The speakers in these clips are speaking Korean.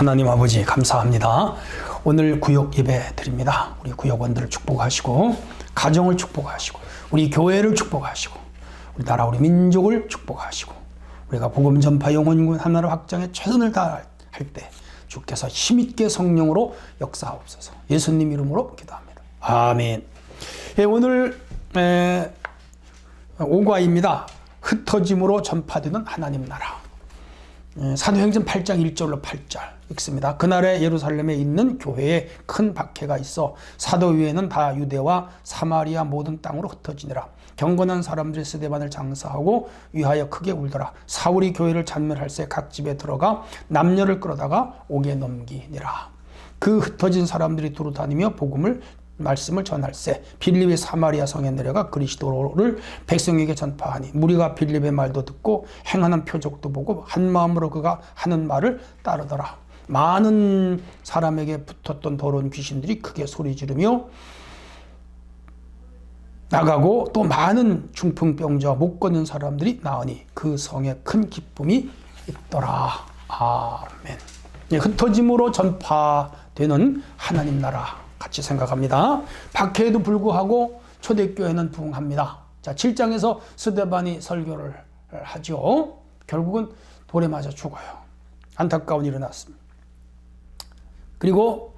하나님 아버지 감사합니다. 오늘 구역 예배 드립니다. 우리 구역원들을 축복하시고 가정을 축복하시고 우리 교회를 축복하시고 우리 나라 우리 민족을 축복하시고 우리가 복음 전파 영혼군 하나를 확장해 최선을 다할 때 주께서 힘있게 성령으로 역사하옵소서. 예수님 이름으로 기도합니다. 아멘. 예, 오늘 에, 오과입니다. 흩어짐으로 전파되는 하나님 나라. 예, 사도행전 8장 1절로 8절 읽습니다. 그날에 예루살렘에 있는 교회에 큰 박해가 있어 사도 위에는 다 유대와 사마리아 모든 땅으로 흩어지니라. 경건한 사람들이 스데반을 장사하고 위하여 크게 울더라. 사울이 교회를 잔멸할새 각 집에 들어가 남녀를 끌어다가 옥에 넘기니라. 그 흩어진 사람들이 두루 다니며 복음을 말씀을 전할세 빌립의 사마리아 성에 내려가 그리스도를 백성에게 전파하니 무리가 빌립의 말도 듣고 행하는 표적도 보고 한 마음으로 그가 하는 말을 따르더라. 많은 사람에게 붙었던 더러운 귀신들이 크게 소리 지르며 나가고 또 많은 중풍병자와 못 걷는 사람들이 나으니 그 성에 큰 기쁨이 있더라. 아멘. 예, 흩어짐으로 전파되는 하나님 나라 같이 생각합니다. 박해에도 불구하고 초대교회는 부흥합니다. 자, 7장에서 스데반이 설교를 하죠. 결국은 돌에 맞아 죽어요. 안타까운 일이 났습니다. 그리고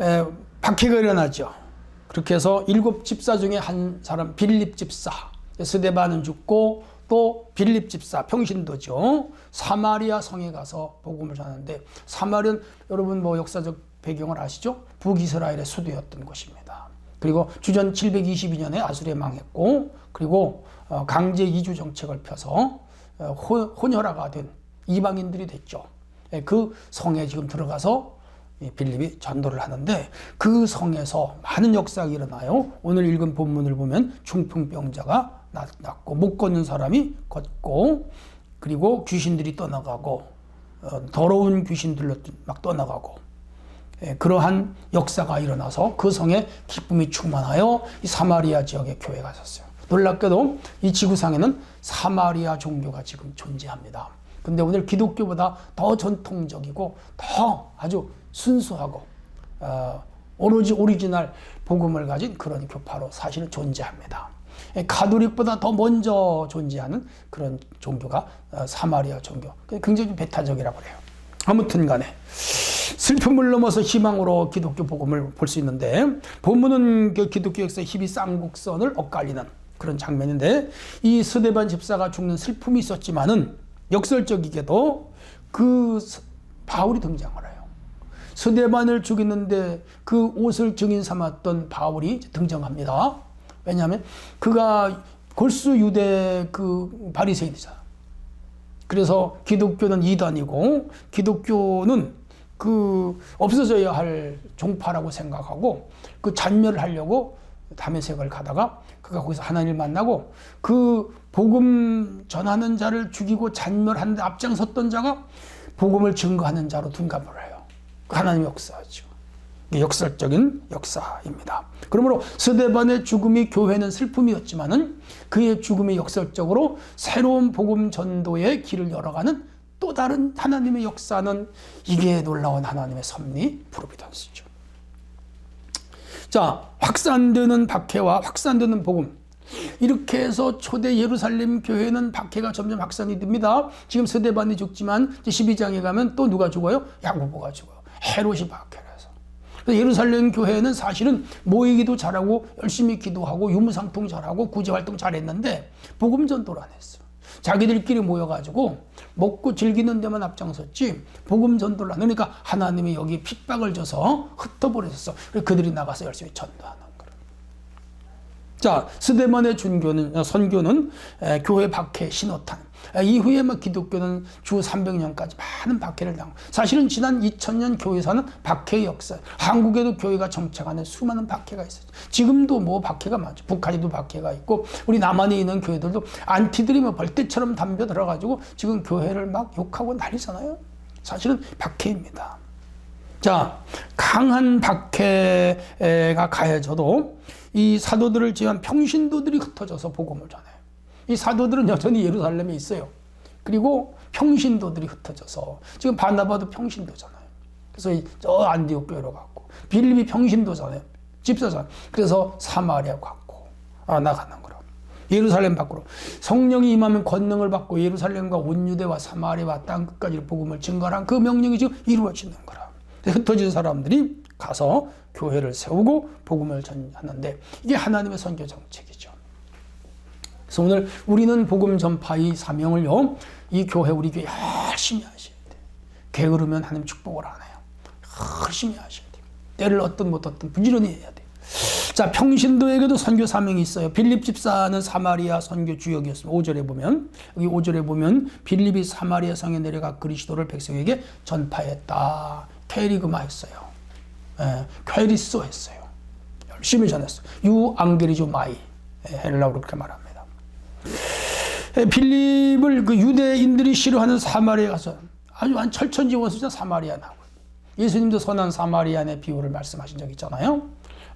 에, 박해가 일어나죠. 그렇게 해서 일곱 집사 중에 한 사람 빌립 집사 스데반은 죽고 또 빌립 집사 평신도죠. 사마리아 성에 가서 복음을 전하는데 사마리아는 여러분 뭐 역사적 배경을 아시죠? 북이스라엘의 수도였던 곳입니다. 그리고 주전 722년에 아수리에 망했고 그리고 어, 강제 이주 정책을 펴서 어, 혼혈화가 된 이방인들이 됐죠. 예, 그 성에 지금 들어가서 빌립이 전도를 하는데 그 성에서 많은 역사가 일어나요. 오늘 읽은 본문을 보면 중풍병자가 낫고 못 걷는 사람이 걷고 그리고 귀신들이 떠나가고 어, 더러운 귀신들로 막 떠나가고 예, 그러한 역사가 일어나서 그 성에 기쁨이 충만하여 이 사마리아 지역의 교회가 있었어요. 놀랍게도 이 지구상에는 사마리아 종교가 지금 존재합니다. 근데 오늘 기독교보다 더 전통적이고 더 아주 순수하고 어, 오로지 오리지널 복음을 가진 그런 교파로 사실은 존재합니다. 예, 가톨릭보다 더 먼저 존재하는 그런 종교가 어, 사마리아 종교. 굉장히 배타적이라고 그래요. 아무튼 간에 슬픔을 넘어서 희망으로 기독교 복음을 볼 수 있는데 본문은 그 기독교 역사의 희비 쌍국선을 엇갈리는 그런 장면인데 이 스데반 집사가 죽는 슬픔이 있었지만은 역설적이게도 그 바울이 등장을 해요. 스데반을 죽이는데 그 옷을 증인 삼았던 바울이 등장합니다. 왜냐하면 그가 골수 유대 그 바리새인이잖아. 그래서 기독교는 이단이고 기독교는 그 없어져야 할 종파라고 생각하고 그 잔멸을 하려고 담에색을 가다가 그가 거기서 하나님을 만나고 그 복음 전하는 자를 죽이고 잔멸하는데 앞장섰던 자가 복음을 증거하는 자로 둔갑을 해요. 그 하나님 역사죠. 역설적인 역사입니다. 그러므로 스데반의 죽음이 교회는 슬픔이었지만은 그의 죽음이 역설적으로 새로운 복음 전도의 길을 열어가는 또 다른 하나님의 역사는 이게 놀라운 하나님의 섭리 프로비던스죠. 자, 확산되는 박해와 확산되는 복음. 이렇게 해서 초대 예루살렘 교회는 박해가 점점 확산이 됩니다. 지금 스데반이 죽지만 12장에 가면 또 누가 죽어요? 야고보가 죽어요. 헤롯이 박해라서. 예루살렘 교회는 사실은 모이기도 잘하고 열심히 기도하고 유무상통 잘하고 구제활동 잘했는데 복음 전도를 안 했어요. 자기들끼리 모여가지고 먹고 즐기는 데만 앞장섰지 복음 전도를 안 그러니까 하나님이 여기 핍박을 줘서 흩어버렸어. 그들이 나가서 열심히 전도하는 거예요. 자 스데만의 준교는 선교는 교회 박해 신호탄 이후에 막 기독교는 주 300년까지 많은 박해를 당하고 사실은 지난 2000년 교회사는 박해의 역사 한국에도 교회가 정착하는 수많은 박해가 있어요 지금도 뭐 박해가 많죠. 북한에도 박해가 있고 우리 남한에 있는 교회들도 안티들이 뭐 벌떼처럼 담벼 들어가지고 지금 교회를 막 욕하고 난리잖아요. 사실은 박해입니다. 자 강한 박해가 가해져도 이 사도들을 제한 평신도들이 흩어져서 복음을 전해요 이 사도들은 여전히 예루살렘에 있어요. 그리고 평신도들이 흩어져서 지금 바나바도 평신도잖아요. 그래서 이- 저 안디옥 교회로 갔고 빌립이 평신도잖아요. 집사잖아요. 그래서 사마리아 갔고 아, 나가는 거라. 예루살렘 밖으로 성령이 임하면 권능을 받고 예루살렘과 온 유대와 사마리아와 땅 끝까지 복음을 증거한 그 명령이 지금 이루어지는 거라. 흩어진 사람들이 가서 교회를 세우고 복음을 전하는데 이게 하나님의 선교 정책이죠. 그래서 오늘 우리는 복음 전파의 사명을요, 이 교회 우리 교회 열심히 하셔야 돼. 게으르면 하나님 축복을 안 해요. 열심히 하셔야 돼요. 때를 어떤 못 어떤 부지런히 해야 돼요. 자, 평신도에게도 선교 사명이 있어요. 빌립 집사는 사마리아 선교 주역이었습니다. 5절에 보면 여기 5절에 보면 빌립이 사마리아 성에 내려가 그리스도를 백성에게 전파했다. 캐리그마 했어요. 예, 퀘리소 했어요. 열심히 전했어요. 유 앙게리조 마이 예, 헬라어로 그렇게 말합니다. 예, 빌립을 그 유대인들이 싫어하는 사마리아 가서 아주 한 철천지 원수자 사마리아 나고 예수님도 선한 사마리안의 비유를 말씀하신 적 있잖아요.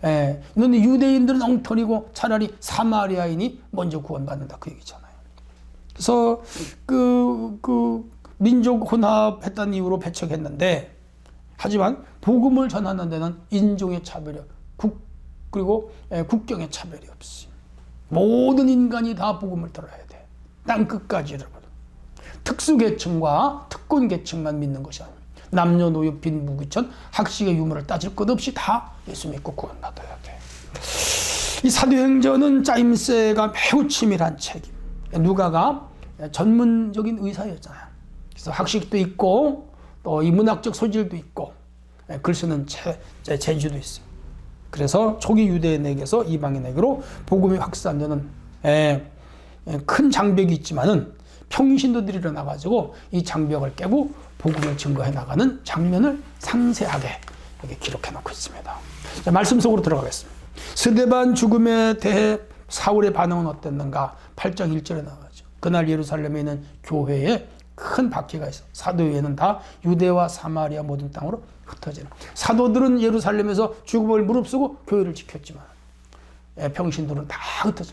예, 그런데 유대인들은 엉터리고 차라리 사마리아인이 먼저 구원받는다 그 얘기잖아요. 그래서 그, 그 민족 혼합했다는 이유로 배척했는데 하지만 복음을 전하는 데는 인종의 차별이 국 그리고 예, 국경의 차별이 없어요. 모든 인간이 다 복음을 들어야 돼. 땅 끝까지 여러분. 특수계층과 특권계층만 믿는 것이 아닙니다. 남녀노소 빈부귀천 학식의 유무를 따질 것 없이 다 예수 믿고 구원받아야 돼. 이 사도행전은 짜임새가 매우 치밀한 책임. 누가가 전문적인 의사였잖아요. 그래서 학식도 있고 또 이 문학적 소질도 있고 글 쓰는 재, 재- 재주도 있어요. 그래서 초기 유대인에게서 이방인에게로 복음이 확산되는 예, 예, 큰 장벽이 있지만은 평신도들이 일어나가지고 이 장벽을 깨고 복음을 증거해 나가는 장면을 상세하게 여기 기록해 놓고 있습니다. 자, 말씀 속으로 들어가겠습니다. 스데반 죽음에 대해 사울의 반응은 어땠는가? 8장 1절에 나와죠. 그날 예루살렘에 있는 교회에 큰 박해가 있어. 사도회는 다 유대와 사마리아 모든 땅으로 흩어지는. 사도들은 예루살렘에서 죽음을 무릅쓰고 교회를 지켰지만 예, 평신들은 다 흩어져.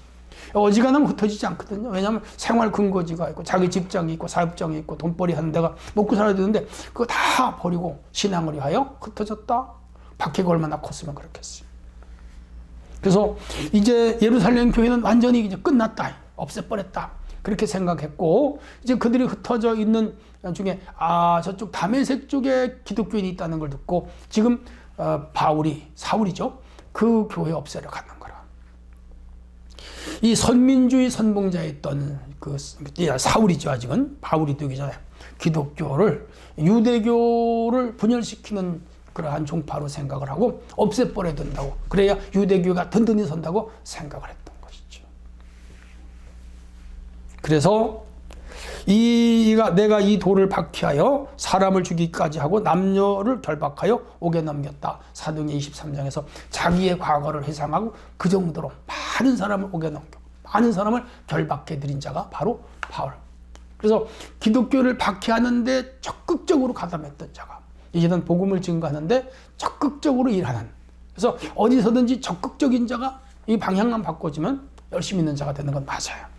어지간하면 흩어지지 않거든요. 왜냐하면 생활 근거지가 있고 자기 직장이 있고 사업장이 있고 돈벌이 하는 데가 먹고 살아야 되는데 그거 다 버리고 신앙을 위하여 흩어졌다. 박해가 얼마나 컸으면 그렇겠어요. 그래서 이제 예루살렘 교회는 완전히 이제 끝났다. 없애버렸다. 그렇게 생각했고 이제 그들이 흩어져 있는 중에 아 저쪽 다메섹 쪽에 기독교인이 있다는 걸 듣고 지금 어, 바울이 사울이죠. 그 교회 없애려 가는. 이 선민주의 선봉자였던 그 사울이죠 아직은 바울이 되기 전에 기독교를 유대교를 분열시키는 그러한 종파로 생각을 하고 없애버려야 된다고 그래야 유대교가 든든히 선다고 생각을 했던 것이죠. 그래서 이가 내가 이 돌을 박해하여 사람을 죽이기까지 하고 남녀를 결박하여 옥에 넘겼다. 사도행 23장에서 자기의 과거를 회상하고 그 정도로 많은 사람을 옥에 넘겨 많은 사람을 결박해 드린 자가 바로 바울. 그래서 기독교를 박해하는데 적극적으로 가담했던 자가 이제는 복음을 증거하는데 적극적으로 일하는 그래서 어디서든지 적극적인 자가 이 방향만 바꿔주면 열심히 있는 자가 되는 건 맞아요.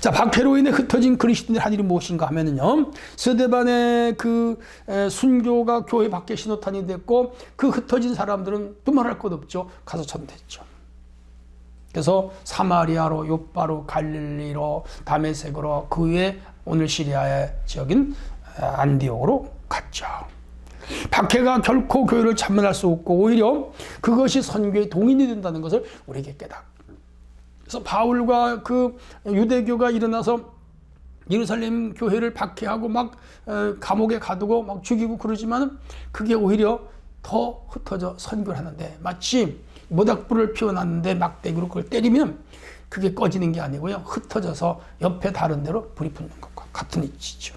자, 박해로 인해 흩어진 그리스도인의 한 일이 무엇인가 하면은요, 스데반의 그 에, 순교가 교회 밖에 신호탄이 됐고, 그 흩어진 사람들은 두말할 것 없죠. 가서 전됐죠. 그래서 사마리아로, 요바로, 갈릴리로, 다메섹으로, 그 위에 오늘 시리아의 지역인 에, 안디옥으로 갔죠. 박해가 결코 교회를 참여할 수 없고, 오히려 그것이 선교의 동인이 된다는 것을 우리에게 깨닫 그래서 바울과 그 유대교가 일어나서 예루살렘 교회를 박해하고 막 어, 감옥에 가두고 막 죽이고 그러지만은 그게 오히려 더 흩어져 선교를 하는데 마치 모닥불을 피워놨는데 막대기로 그걸 때리면 그게 꺼지는 게 아니고요 흩어져서 옆에 다른 데로 불이 붙는 것과 같은 이치죠.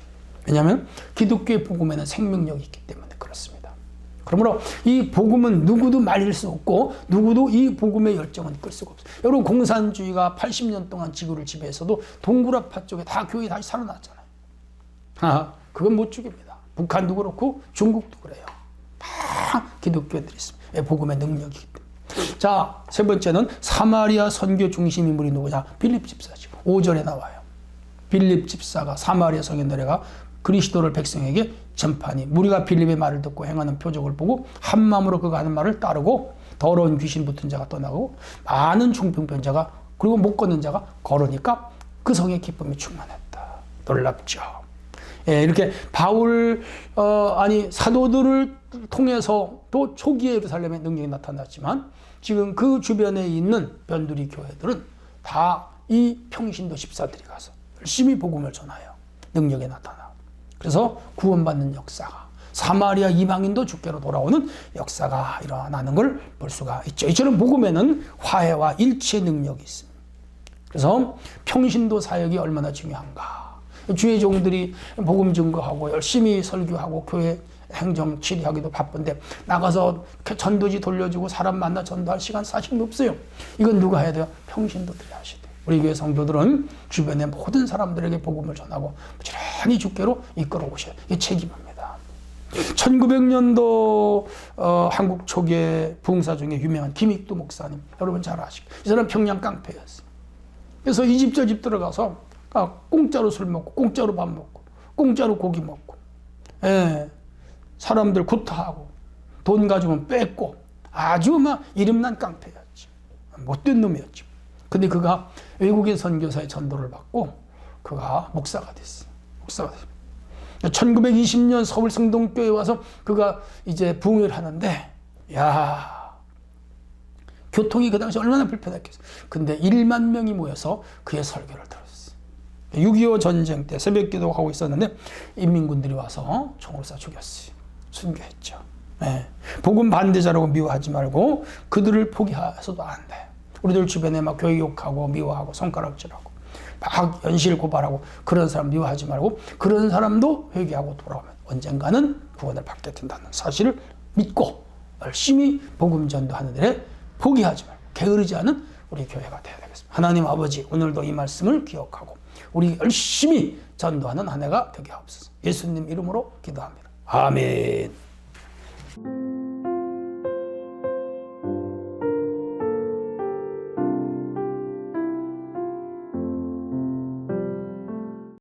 왜냐하면 기독교의 복음에는 생명력이 있기 때문에 그렇습니다. 그러므로 이 복음은 누구도 말릴 수 없고 누구도 이 복음의 열정은 끌 수가 없어요. 여러분 공산주의가 80년 동안 지구를 지배했어도 동굴아파 쪽에 다 교회 다시 살아났잖아요. 아, 그건 못 죽입니다. 북한도 그렇고 중국도 그래요. 다 기독교인들이 있습니다. 예, 복음의 능력이기 때문에. 자, 세 번째는 사마리아 선교 중심 인물이 누구냐? 빌립 집사죠. 5절에 나와요. 빌립 집사가 사마리아 성에 내려가 그리스도를 백성에게 전파니 무리가 빌립의 말을 듣고 행하는 표적을 보고 한 마음으로 그가 하는 말을 따르고 더러운 귀신 붙은 자가 떠나고 많은 중병변 자가 그리고 못 걷는 자가 걸으니까 그 성의 기쁨이 충만했다. 놀랍죠. 예, 이렇게 바울 어, 아니 사도들을 통해서 또 초기에 예루살렘에 능력이 나타났지만 지금 그 주변에 있는 변두리 교회들은 다 이 평신도 집사들이 가서 열심히 복음을 전하여 능력이 나타나. 그래서 구원받는 역사가 사마리아 이방인도 주께로 돌아오는 역사가 일어나는 걸 볼 수가 있죠. 이처럼 복음에는 화해와 일치의 능력이 있습니다. 그래서 평신도 사역이 얼마나 중요한가. 주의 종들이 복음 증거하고 열심히 설교하고 교회 행정 치리하기도 바쁜데 나가서 전도지 돌려주고 사람 만나 전도할 시간 사실 없어요. 이건 누가 해야 돼요? 평신도들이 하셔야 돼요. 우리 교회 성도들은 주변의 모든 사람들에게 복음을 전하고 부지런히 주께로 이끌어 오셔야 이게 책임입니다. 1900년도 어, 한국 초기의 부흥사 중에 유명한 김익두 목사님 여러분 잘 아시고 이 사람 평양 깡패였어요. 그래서 이 집 저 집 들어가서 아, 공짜로 술 먹고 공짜로 밥 먹고 공짜로 고기 먹고 예, 사람들 구타하고 돈 가지면 뺏고 아주 막 이름난 깡패였지 못된 놈이었지 근데 그가 외국인 선교사의 전도를 받고 그가 목사가 됐어 목사가 됐어 1920년 서울 성동교에 와서 그가 이제 부흥을 하는데 야 교통이 그 당시 얼마나 불편했겠어. 근데 1만 명이 모여서 그의 설교를 들었어요. 6.25 전쟁 때 새벽 기도하고 있었는데 인민군들이 와서 총을 쏴 죽였어요. 순교했죠. 예. 복음 반대자라고 미워하지 말고 그들을 포기해서도 안 돼. 우리들 주변에 막 교회 욕하고 미워하고 손가락질하고 막 연실 고발하고 그런 사람 미워하지 말고 그런 사람도 회개하고 돌아오면 언젠가는 구원을 받게 된다는 사실을 믿고 열심히 복음 전도하는 일에 포기하지 말고 게으르지 않은 우리 교회가 되어야 되겠습니다. 하나님 아버지 오늘도 이 말씀을 기억하고 우리 열심히 전도하는 한 해가 되게 하옵소서. 예수님 이름으로 기도합니다. 아멘.